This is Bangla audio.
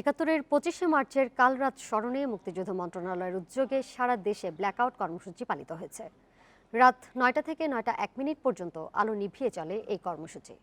একাত্তরের পঁচিশে মার্চের কাল রাত স্মরণে মুক্তিযুদ্ধ মন্ত্রণালয়ের উদ্যোগে সারা দেশে ব্ল্যাকআউট কর্মসূচি পালিত হয়েছে। রাত নয়টা থেকে নয়টা এক মিনিট পর্যন্ত আলো নিভিয়ে চলে এই কর্মসূচি।